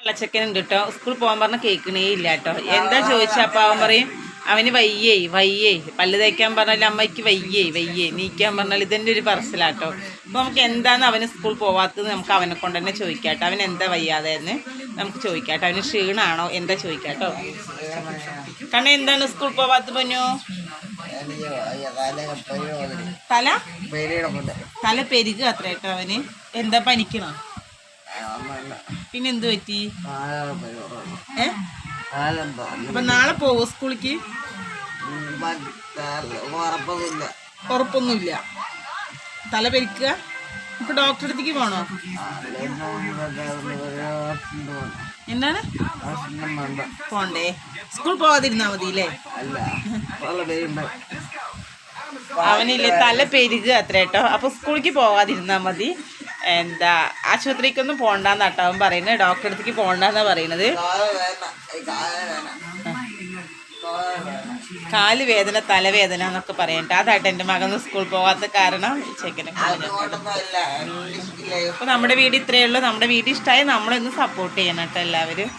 കള്ളച്ചക്കൻ ഉണ്ട് കേട്ടോ സ്കൂളിൽ പോകാൻ പറഞ്ഞ കേൾക്കണേ ഇല്ല കേട്ടോ എന്താ ചോദിച്ചാ അപ്പൊ അവൻ പറയും അവന് വയ്യേ വയ്യേ. പല്ല് തേക്കാൻ പറഞ്ഞാൽ അമ്മയ്ക്ക് വയ്യേ വയ്യേ. നീക്കാൻ പറഞ്ഞാൽ ഇതെന്റെ ഒരു പറച്ചിലാട്ടോ. അപ്പോൾ നമുക്ക് എന്താണ് അവന് സ്കൂൾ പോവാത്തത് നമുക്ക് അവനെ കൊണ്ട് തന്നെ ചോദിക്കാട്ടോ. അവൻ എന്താ വയ്യാതെ എന്ന് നമുക്ക് ചോദിക്കാട്ടോ. അവന് ക്ഷീണാണോ? എന്താ ചോദിക്കാട്ടോ? കണ്ണ എന്താണ് സ്കൂൾ പോവാത്ത പൊന്നു? തല? തല പെരുക അത്ര കേട്ടോ അവന്. എന്താ പനിക്കണോ? പിന്നെ എന്ത് പറ്റി? ഏ? അപ്പൊ നാളെ പോവോ സ്കൂളിക്ക്? ഉറപ്പൊന്നുമില്ല. തല പെരിക്കുക? ഇപ്പൊ ഡോക്ടറെ അടുത്തേക്ക് പോണോ? എന്താണ്? പോണ്ടേ. സ്കൂൾ പോവാതിരുന്നാ മതി അല്ലേ അവനില്ലേ തല പെരുക അത്ര കേട്ടോ അപ്പൊ സ്കൂളിക്ക് പോവാതിരുന്നാ മതി. എന്താ ആശുപത്രിക്കൊന്നും പോണ്ടെന്നാട്ടോ അട്ടാവും പറയുന്നത് ഡോക്ടറെ അടുത്തേക്ക് പോണ്ടെന്നാ പറയുന്നത്. കാൽ വേദന തലവേദന എന്നൊക്കെ പറയട്ടെ അതായിട്ട് എന്റെ മകന്ന് സ്കൂൾ പോകാത്ത കാരണം ചെക്കനെ അപ്പോൾ നമ്മുടെ വീട് ഇത്രയേ ഉള്ളൂ. നമ്മുടെ വീട് ഇഷ്ടമായി നമ്മളൊന്ന് സപ്പോർട്ട് ചെയ്യണം കേട്ടോ എല്ലാവരും.